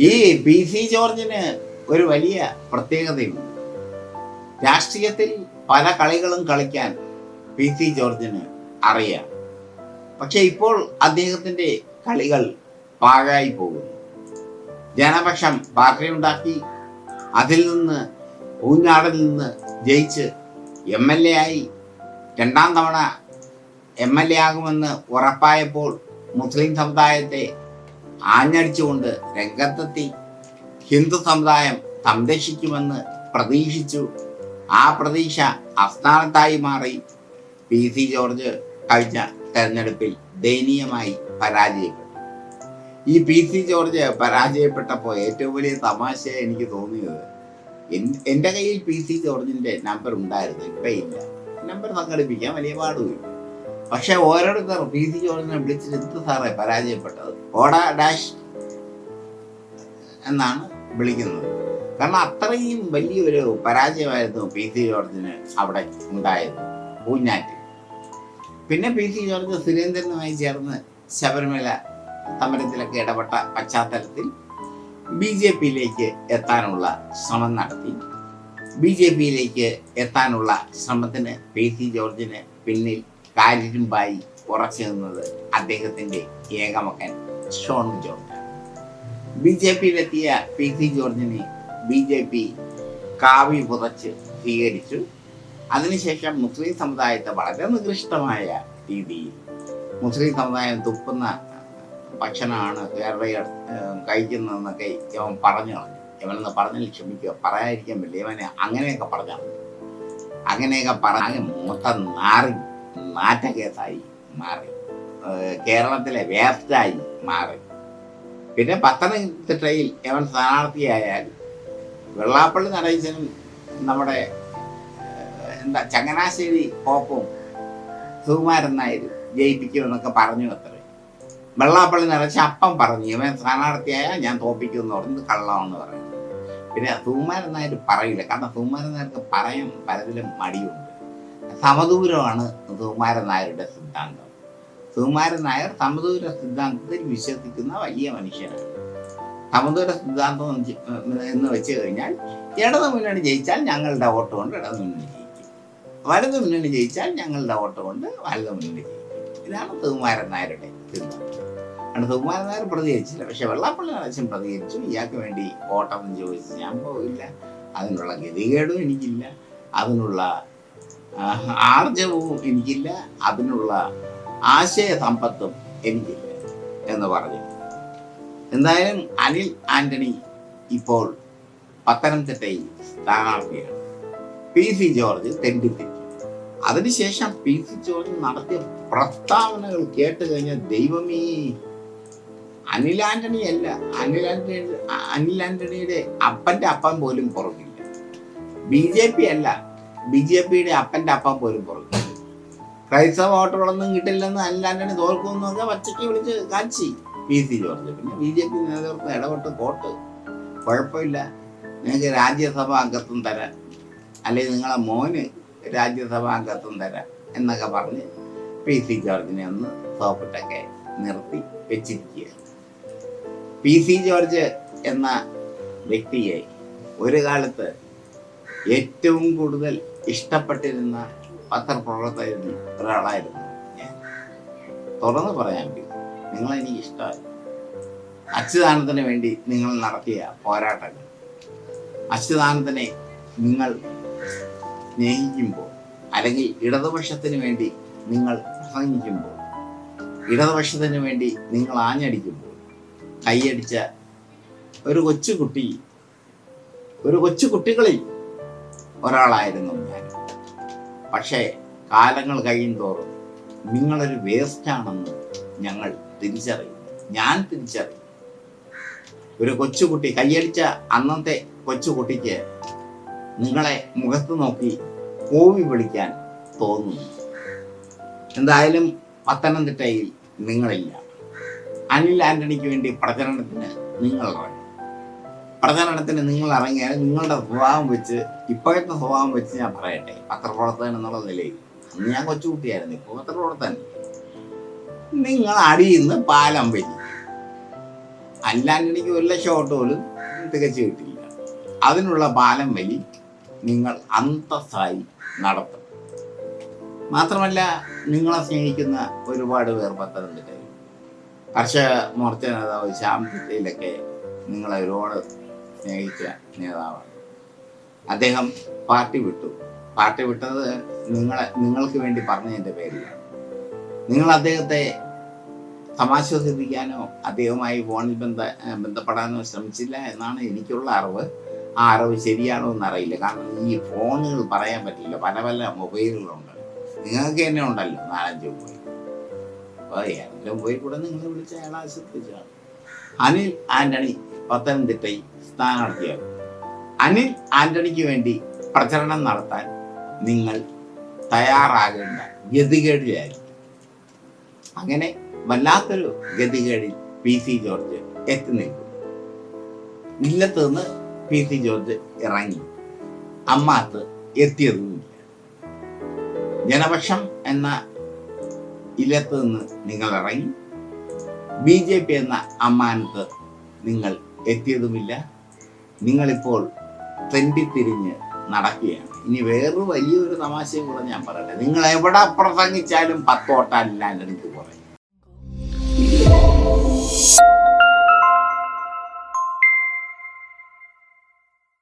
ഈ P C ജോർജിന് ഒരു വലിയ പ്രത്യേകതയുണ്ട്. രാഷ്ട്രീയത്തിൽ പല കളികളും കളിക്കാൻ പി സി ജോർജിന് അറിയാം. പക്ഷെ ഇപ്പോൾ അദ്ദേഹത്തിന്റെ കളികൾ പാഴായി പോകുന്നു. ജനപക്ഷം പാർട്ടി ഉണ്ടാക്കി അതിൽ നിന്ന് ഊഞ്ഞാടിൽ നിന്ന് ജയിച്ച് എം എൽ എ ആയി രണ്ടാം തവണ എം എൽ എ ആകുമെന്ന് ഉറപ്പായപ്പോൾ മുസ്ലിം സമുദായത്തെ ആഞ്ഞടിച്ചുകൊണ്ട് രംഗത്തെത്തി. ഹിന്ദു സമുദായം സംരക്ഷിക്കുമെന്ന് പ്രതീക്ഷിച്ചു. ആ പ്രതീക്ഷ അസ്ഥാനത്തായി മാറി. പി. സി. ജോർജ് കഴിഞ്ഞ തെരഞ്ഞെടുപ്പിൽ ദയനീയമായി പരാജയപ്പെട്ടു. ഈ പി. സി. ജോർജ് പരാജയപ്പെട്ടപ്പോൾ ഏറ്റവും വലിയ തമാശ എനിക്ക് തോന്നിയത് എൻ- എന്റെ കയ്യിൽ പി. സി. ജോർജിന്റെ നമ്പർ ഉണ്ടായിരുന്നു ഇപ്പം ഇല്ല. നമ്പർ സംഘടിപ്പിക്കാൻ വലിയ പാടുമില്ല. പക്ഷെ ഓരോരുത്തർ പി സി ജോർജിനെ വിളിച്ചിട്ട് സാറേ പരാജയപ്പെട്ടത്? ഓട ഡാഷ് എന്നാണ് വിളിക്കുന്നത്. കാരണം അത്രയും വലിയൊരു പരാജയമായിരുന്നു പി സി ജോർജിന് അവിടെ ഉണ്ടായത് പൂഞ്ഞാറ്റ് പിന്നെ പി സി ജോർജ് സുരേന്ദ്രനുമായി ചേർന്ന് ശബരിമല സമരത്തിലൊക്കെ ഇടപെട്ട പശ്ചാത്തലത്തിൽ ബി ജെ പിയിലേക്ക് എത്താനുള്ള ശ്രമം നടത്തി. ബി ജെ പിയിലേക്ക് എത്താനുള്ള ശ്രമത്തിന് പി സി ജോർജിന് പിന്നിൽ കാലിരുമ്പായി ഉറച്ചു നിന്നത് അദ്ദേഹത്തിന്റെ ഏകമകൻ ഷോൺ ജോർജ് ബി ജെ പിയിലെത്തിയ പി സി ജോർജിനെ ബി ജെ പി കാവി പുതച്ച് സ്വീകരിച്ചു. അതിനുശേഷം മുസ്ലിം സമുദായത്തെ വളരെ നികൃഷ്ടമായ രീതിയിൽ മുസ്ലിം സമുദായം തുപ്പുന്ന ഭക്ഷണമാണ് കേരളീയർ കഴിക്കുന്നതെന്നൊക്കെ ഇവൻ പറഞ്ഞു കളഞ്ഞു. ഇവനെന്ന് പറഞ്ഞാൽ ക്ഷമിക്കുക പറയാതിരിക്കാൻ പറ്റില്ല ഇവനെ അങ്ങനെയൊക്കെ പറഞ്ഞു അങ്ങനെയൊക്കെ പറഞ്ഞ മൊത്തം നാറി നാറ്റ കേസായി മാറി കേരളത്തിലെ വേസ്റ്റായി മാറി. പിന്നെ പത്തനംതിട്ടയിൽ എവൻ സ്ഥാനാർത്ഥിയായാൽ വെള്ളാപ്പള്ളി നടേശനും നമ്മുടെ എന്താ ചങ്ങനാശ്ശേരി പോപ്പും സുകുമാരൻ നായർ ജയിപ്പിക്കുമെന്നൊക്കെ പറഞ്ഞു അത്രേ. വെള്ളാപ്പള്ളി നിറച്ച് അപ്പം പറഞ്ഞു ഇവൻ സ്ഥാനാർത്ഥിയായാൽ ഞാൻ തോപ്പിക്കും എന്ന് പറഞ്ഞു കള്ളമെന്ന് പറഞ്ഞു. പിന്നെ സുകുമാരൻ നായർ പറയില്ല. കാരണം സുകുമാരൻ നായർക്ക് പറയാൻ പലതിലും മടിയുണ്ട്. സമദൂരമാണ് സുകുമാരൻ നായരുടെ സിദ്ധാന്തം. സുകുമാരൻ നായർ സമദൂര സിദ്ധാന്തത്തിൽ വിശ്വസിക്കുന്ന വലിയ മനുഷ്യനാണ് സമദൂര സിദ്ധാന്തം എന്ന് വെച്ച്- കഴിഞ്ഞാൽ ഇടത് മുന്നണി ജയിച്ചാൽ ഞങ്ങളുടെ വോട്ട് കൊണ്ട് ഇടത് മുന്നണി ജയിക്കും. വലത് മുന്നണി ജയിച്ചാൽ ഞങ്ങളുടെ വോട്ട് കൊണ്ട് വലത് മുന്നണി ജയിക്കും. ഇതാണ് സുകുമാരൻ നായരുടെ സിദ്ധാന്തം. ആണ് സുകുമാരൻ നായർ പ്രതികരിച്ചില്ല. പക്ഷെ വെള്ളാപ്പള്ളി നടച്ചും പ്രതികരിച്ചു. ഇയാൾക്ക് വേണ്ടി വോട്ടെന്ന് ചോദിച്ചു ഞാൻ പോവില്ല. അതിനുള്ള ഗതികേടും എനിക്കില്ല. അതിനുള്ള ആ, ആർജവവും എനിക്കില്ല. അതിനുള്ള ആശയ സമ്പത്തും എനിക്കില്ല എന്ന് പറഞ്ഞു. എന്തായാലും അനിൽ ആന്റണി ഇപ്പോൾ പത്തനംതിട്ടയിൽ സ്ഥാനാർത്ഥിയാണ്. പി സി ജോർജ് തെണ്ടിത്തെറ്റി അതിനുശേഷം പി സി ജോർജ് നടത്തിയ പ്രസ്താവനകൾ കേട്ട് കഴിഞ്ഞാൽ ദൈവമേ അനിൽ ആന്റണി അല്ല. അനിൽ ആന്റണി അനിൽ ആന്റണിയുടെ അപ്പന്റെ അപ്പം പോലും പുറകില്ല. ബി ജെ പി അല്ല. ബി ജെ പിയുടെ അപ്പന്റെ അപ്പം പോലും പുറത്തു ക്രൈസ്തവ വോട്ടുകളൊന്നും കിട്ടില്ലെന്ന് ആന്റണി തോൽക്കുമെന്നൊക്കെ പച്ചയ്ക്ക് വിളിച്ച് കാച്ചി. P C George. പിന്നെ ബി ജെ പി നേതൃത്വം ഇടപെട്ട് കോട്ട് കുഴപ്പമില്ല. നിങ്ങൾക്ക് രാജ്യസഭ അംഗത്വം തരാം അല്ലെങ്കിൽ നിങ്ങളെ മോന് രാജ്യസഭ അംഗത്വം തരാം എന്നൊക്കെ പറഞ്ഞ് പി സി ജോർജിനെ ഒന്ന് സോപ്പിട്ടൊക്കെ നിർത്തി വെച്ചിരിക്കുക പി സി ജോർജ് എന്ന വ്യക്തിയെ ഒരു കാലത്ത് ഏറ്റവും കൂടുതൽ ഇഷ്ടപ്പെട്ടിരുന്ന പത്രപ്രവർത്തകരിൽ ഒരാളായിരുന്നു. ഞാൻ തുറന്നു പറയാൻ നിങ്ങളെ എനിക്ക് ഇഷ്ടമായി അച്യുതാനന്ദന് വേണ്ടി നിങ്ങൾ നടത്തിയ പോരാട്ടങ്ങൾ. അച്യുതാനന്ദനെ നിങ്ങൾ സ്നേഹിക്കുമ്പോൾ അല്ലെങ്കിൽ ഇടതുപക്ഷത്തിന് വേണ്ടി നിങ്ങൾ പ്രസംഗിക്കുമ്പോൾ ഇടതുപക്ഷത്തിന് വേണ്ടി നിങ്ങൾ ആഞ്ഞടിക്കുമ്പോൾ കൈയടിച്ച ഒരു കൊച്ചുകുട്ടി ഒരു കൊച്ചു കുട്ടികളിൽ ഒരാളായിരുന്നു ഞാൻ. പക്ഷേ കാലങ്ങൾ കഴിയും തോറും നിങ്ങളൊരു വേസ്റ്റാണെന്ന് ഞങ്ങൾ തിരിച്ചറിയും. ഞാൻ തിരിച്ചറിയും. ഒരു കൊച്ചുകുട്ടി കയ്യടിച്ച അന്നത്തെ കൊച്ചുകുട്ടിക്ക് നിങ്ങളെ മുഖത്ത് നോക്കി കോവി വിളിക്കാൻ തോന്നുന്നു. എന്തായാലും പത്തനംതിട്ടയിൽ നിങ്ങളില്ല. അനിൽ ആന്റണിക്ക് വേണ്ടി പ്രചരണത്തിന് നിങ്ങൾ പ്രചരണത്തിന് നിങ്ങൾ ഇറങ്ങിയാൽ നിങ്ങളുടെ സ്വഭാവം വെച്ച് ഇപ്പോഴത്തെ സ്വഭാവം വെച്ച് ഞാൻ പറയട്ടെ. പത്രപ്രവർത്തകൻ എന്നുള്ള നിലയിൽ. അന്ന് ഞാൻ കൊച്ചുകുട്ടിയായിരുന്നു. ഇപ്പോൾ പത്രപ്രവർത്തകൻ. നിങ്ങൾ അടിയിന്ന് പാലം വലി അല്ലാണ്ട് എനിക്ക് ഒരു ലക്ഷം ഓട്ടോ പോലും തികച്ചു കിട്ടില്ല അതിനുള്ള പാലം വലി നിങ്ങൾ അന്തസ്സായി നടത്തും. മാത്രമല്ല നിങ്ങളെ സ്നേഹിക്കുന്ന ഒരുപാട് പേർ പത്തനംതിട്ടയിൽ. കർഷക മോർച്ച നേതാവ് ശ്യാം പിറ്റയിലൊക്കെ നിങ്ങളെ ഒരുപാട് സ്നേഹിച്ച നേതാവാണ്. അദ്ദേഹം പാർട്ടി വിട്ടു. പാർട്ടി വിട്ടത് നിങ്ങളെ നിങ്ങൾക്ക് വേണ്ടി പറഞ്ഞതിന്റെ പേരിലാണ്. നിങ്ങൾ അദ്ദേഹത്തെ സമാശ്വസിപ്പിക്കാനോ അദ്ദേഹവുമായി ഫോണിൽ ബന്ധ ബന്ധപ്പെടാനോ ശ്രമിച്ചില്ല എന്നാണ് എനിക്കുള്ള അറിവ്. ആ അറിവ് ശരിയാണോ എന്നറിയില്ല. കാരണം ഈ ഫോണുകൾ പറയാൻ പറ്റില്ല. പല പല മൊബൈലുകളുണ്ട്. നിങ്ങൾക്ക് തന്നെ ഉണ്ടല്ലോ നാലഞ്ച് മൊബൈൽ. അപ്പോൾ ഏതെങ്കിലും പോയി കൂടെ നിങ്ങളെ വിളിച്ച അയാളെ ആശ്രയിച്ചാണ് അനിൽ ആന്റണി പത്തനംതിട്ടയിൽ സ്ഥാനാർത്ഥിയാകും അനിൽ ആന്റണിക്ക് വേണ്ടി പ്രചരണം നടത്താൻ നിങ്ങൾ തയ്യാറാകേണ്ട ഗതികേടിലായിരിക്കും അങ്ങനെ വല്ലാത്തൊരു ഗതികേടിൽ പി സി ജോർജ് എത്തി നിൽക്കും ഇല്ലത്ത് നിന്ന് പി സി ജോർജ് ഇറങ്ങി. അമ്മാത്ത് എത്തിയതുമില്ല. ജനപക്ഷം എന്ന ഇല്ലത്ത് നിന്ന് നിങ്ങൾ ഇറങ്ങി. ബി ജെ പി എന്ന അമ്മാനത്ത് നിങ്ങൾ എത്തിയതുമില്ല. നിങ്ങളിപ്പോൾ തെണ്ടിത്തിരിഞ്ഞ് നടക്കുകയാണ്. ഇനി വേറൊരു വലിയൊരു തമാശയും കൂടെ ഞാൻ പറയട്ടെ. നിങ്ങൾ എവിടെ പ്രസംഗിച്ചാലും പത്തോട്ടല്ല എനിക്ക് പറയും.